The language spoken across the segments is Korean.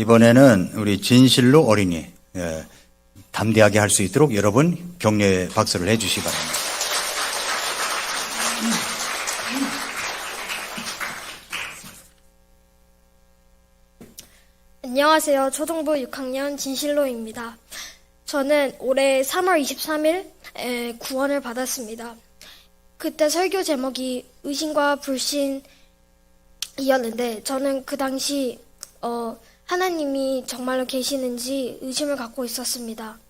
이번에는 우리 진실로 어린이 예, 담대하게 할 수 있도록 여러분 격려 박수를 해주시기 바랍니다. 안녕하세요. 초등부 6학년 진실로입니다. 저는 올해 3월 23일 구원을 받았습니다. 그때 설교 제목이 의심과 불신이었는데 저는 그 당시 어, 하나님이 정말로 계시는지 의심을 갖고 있었습니다.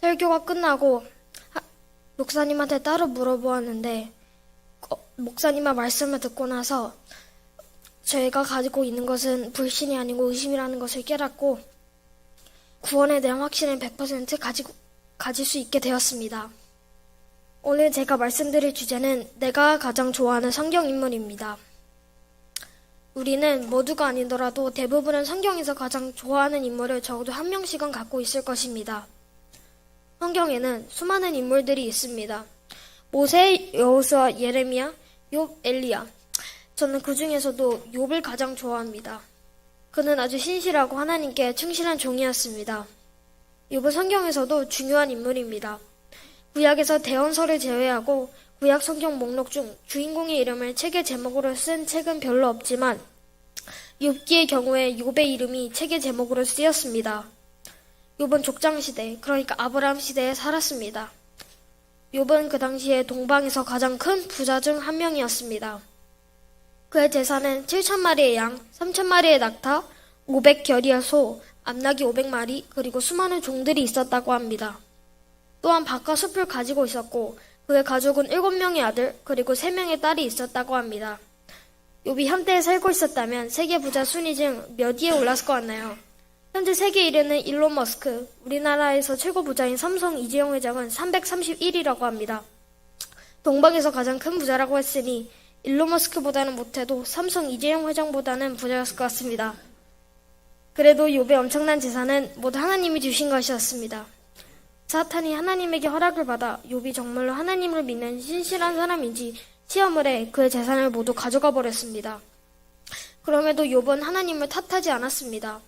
설교가 끝나고 하- 목사님한테 따로 물어보았는데 어, 목사님의 말씀을 듣고 나서 저희가 가지고 있는 것은 불신이 아니고 의심이라는 것을 깨닫고 구원에 대한 확신을 100% 가지고, 가질 수 있게 되었습니다. 오늘 제가 말씀드릴 주제는 내가 가장 좋아하는 성경 인물입니다. 우리는 모두가 아니더라도 대부분은 성경에서 가장 좋아하는 인물을 적어도 한 명씩은 갖고 있을 것입니다. 성경에는 수많은 인물들이 있습니다. 모세, 여호수아, 예레미야, 욥, 엘리야. 저는 그 중에서도 욥을 가장 좋아합니다. 그는 아주 신실하고 하나님께 충실한 종이었습니다. 욥은 성경에서도 중요한 인물입니다. 구약에서 대언서를 제외하고 구약 성경 목록 중 주인공의 이름을 책의 제목으로 쓴 책은 별로 없지만 욥기의 경우에 욥의 이름이 책의 제목으로 쓰였습니다. 욥은 족장 시대, 그러니까 아브라함 시대에 살았습니다. 욥은 그 당시에 동방에서 가장 큰 부자 중 한 명이었습니다. 그의 재산은 7천 마리의 양, 3천 마리의 낙타, 500결이의 소, 암나기 500마리, 그리고 수많은 종들이 있었다고 합니다. 또한 밭과 숲을 가지고 있었고 그의 가족은 7명의 아들, 그리고 3명의 딸이 있었다고 합니다. 욥이 현대에 살고 있었다면 세계 부자 순위 중 몇 위에 올랐을 것 같나요? 현재 세계 1위는 일론 머스크, 우리나라에서 최고 부자인 삼성 이재용 회장은 331위라고 합니다. 동방에서 가장 큰 부자라고 했으니 일론 머스크보다는 못해도 삼성 이재용 회장보다는 부자였을 것 같습니다. 그래도 욥의 엄청난 재산은 모두 하나님이 주신 것이었습니다. 사탄이 하나님에게 허락을 받아 욥이 정말로 하나님을 믿는 신실한 사람인지 시험을 해 그의 재산을 모두 가져가 버렸습니다. 그럼에도 욥은 하나님을 탓하지 않았습니다.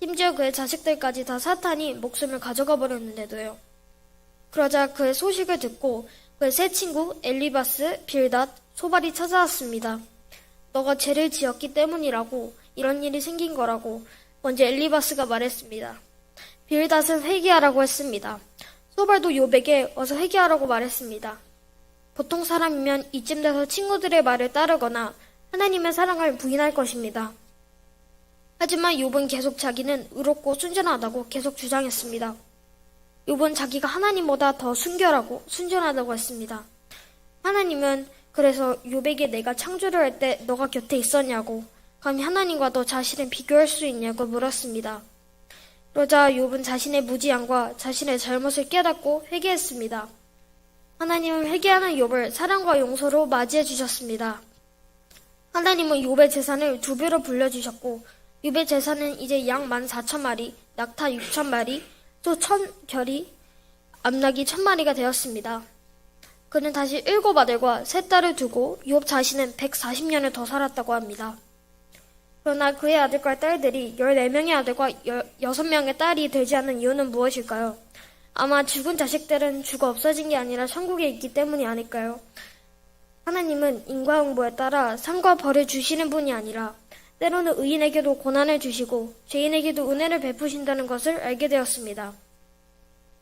심지어 그의 자식들까지 다 사탄이 목숨을 가져가 버렸는데도요. 그러자 그의 소식을 듣고 그의 새 친구 엘리바스, 빌닷, 소발이 찾아왔습니다. 너가 죄를 지었기 때문이라고 이런 일이 생긴 거라고 먼저 엘리바스가 말했습니다. 빌닷은 회개하라고 했습니다. 소발도 욥에게 어서 회개하라고 말했습니다. 보통 사람이면 이쯤 돼서 친구들의 말을 따르거나 하나님의 사랑을 부인할 것입니다. 하지만 욥은 계속 자기는 의롭고 순전하다고 계속 주장했습니다. 욥은 자기가 하나님보다 더 순결하고 순전하다고 했습니다. 하나님은 그래서 욥에게 내가 창조를 할 때 너가 곁에 있었냐고 감히 하나님과 너 자신을 비교할 수 있냐고 물었습니다. 그러자 욥은 자신의 무지함과 자신의 잘못을 깨닫고 회개했습니다. 하나님은 회개하는 욥을 사랑과 용서로 맞이해 주셨습니다. 하나님은 욥의 재산을 두 배로 불려주셨고 욥의 재산은 이제 양만 사천 마리, 낙타 육천 마리, 소천 결이, 암낙이 천 마리가 되었습니다. 그는 다시 일곱 아들과 세 딸을 두고 욥 자신은 140년을 더 살았다고 합니다. 그러나 그의 아들과 딸들이 14명의 아들과 6명의 딸이 되지 않는 이유는 무엇일까요? 아마 죽은 자식들은 죽어 없어진 게 아니라 천국에 있기 때문이 아닐까요? 하나님은 인과응보에 따라 상과 벌을 주시는 분이 아니라 때로는 의인에게도 고난을 주시고 죄인에게도 은혜를 베푸신다는 것을 알게 되었습니다.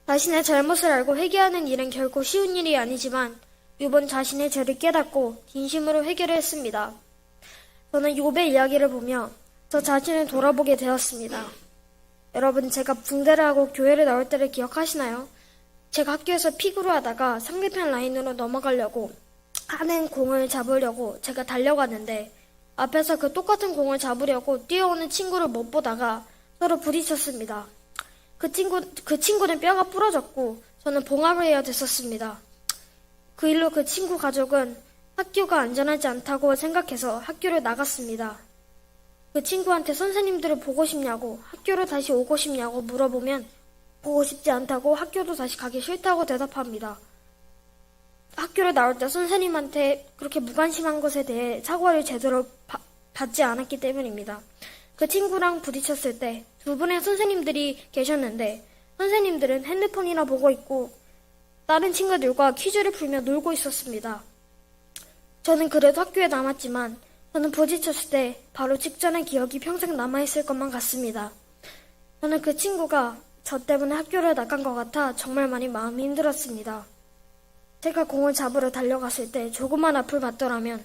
자신의 잘못을 알고 회개하는 일은 결코 쉬운 일이 아니지만 욥은 자신의 죄를 깨닫고 진심으로 회개를 했습니다. 저는 욥의 이야기를 보며 저 자신을 돌아보게 되었습니다. 여러분 제가 붕대를 하고 교회를 나올 때를 기억하시나요? 제가 학교에서 픽으로 하다가 상대편 라인으로 넘어가려고 하는 공을 잡으려고 제가 달려갔는데 앞에서 그 똑같은 공을 잡으려고 뛰어오는 친구를 못 보다가 서로 부딪혔습니다. 그 친구, 그 친구는 뼈가 부러졌고 저는 봉합을 해야 됐었습니다. 그 일로 그 친구 가족은 학교가 안전하지 않다고 생각해서 학교를 나갔습니다. 그 친구한테 선생님들을 보고 싶냐고 학교로 다시 오고 싶냐고 물어보면 보고 싶지 않다고 학교도 다시 가기 싫다고 대답합니다. 학교를 나올 때 선생님한테 그렇게 무관심한 것에 대해 사과를 제대로 바- 받지 않았기 때문입니다. 그 친구랑 부딪혔을 때 두 분의 선생님들이 계셨는데 선생님들은 핸드폰이나 보고 있고 다른 친구들과 퀴즈를 풀며 놀고 있었습니다. 저는 그래도 학교에 남았지만 저는 부딪혔을 때 바로 직전의 기억이 평생 남아있을 것만 같습니다. 저는 그 친구가 저 때문에 학교를 나간 것 같아 정말 많이 마음이 힘들었습니다. 제가 공을 잡으러 달려갔을 때 조금만 앞을 봤더라면,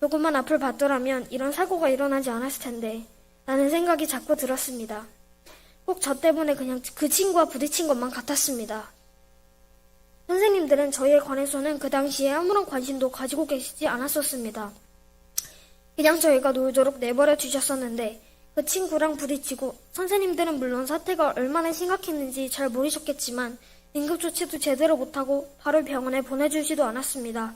조금만 앞을 봤더라면 이런 사고가 일어나지 않았을 텐데, 라는 생각이 자꾸 들었습니다. 꼭 저 때문에 그냥 그 친구와 부딪힌 것만 같았습니다. 선생님들은 저희에 관해서는 그 당시에 아무런 관심도 가지고 계시지 않았었습니다. 그냥 저희가 놀도록 내버려 두셨었는데 그 친구랑 부딪히고 선생님들은 물론 사태가 얼마나 심각했는지 잘 모르셨겠지만 응급조치도 제대로 못하고 바로 병원에 보내주지도 않았습니다.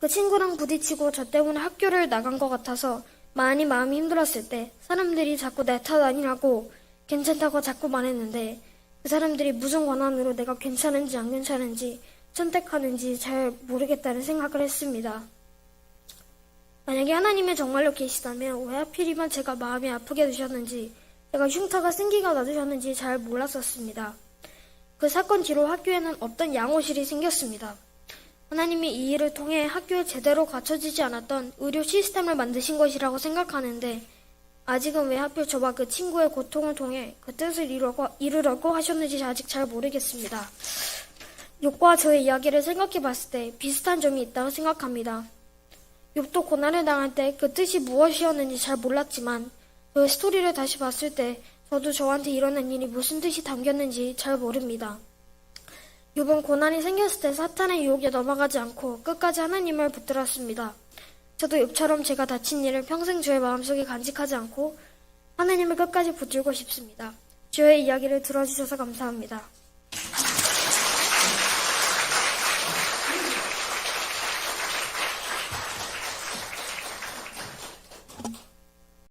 그 친구랑 부딪히고 저 때문에 학교를 나간 것 같아서 많이 마음이 힘들었을 때 사람들이 자꾸 내 탓 아니라고 괜찮다고 자꾸 말했는데 그 사람들이 무슨 권한으로 내가 괜찮은지 안 괜찮은지 선택하는지 잘 모르겠다는 생각을 했습니다. 만약에 하나님이 정말로 계시다면 왜 하필이면 제가 마음이 아프게 되셨는지 제가 흉터가 생기가 나주셨는지 잘 몰랐었습니다. 그 사건 뒤로 학교에는 없던 양호실이 생겼습니다. 하나님이 이 일을 통해 학교에 제대로 갖춰지지 않았던 의료 시스템을 만드신 것이라고 생각하는데 아직은 왜 하필 저와 그 친구의 고통을 통해 그 뜻을 이루려고, 이루려고 하셨는지 아직 잘 모르겠습니다. 욕과 저의 이야기를 생각해 봤을 때 비슷한 점이 있다고 생각합니다. 욕도 고난을 당할 때 그 뜻이 무엇이었는지 잘 몰랐지만 그 스토리를 다시 봤을 때 저도 저한테 일어난 일이 무슨 뜻이 담겼는지 잘 모릅니다. 욥은 고난이 생겼을 때 사탄의 유혹에 넘어가지 않고 끝까지 하나님을 붙들었습니다. 저도 욥처럼 제가 다친 일을 평생 저의 마음속에 간직하지 않고 하나님을 끝까지 붙들고 싶습니다. 주의 이야기를 들어주셔서 감사합니다.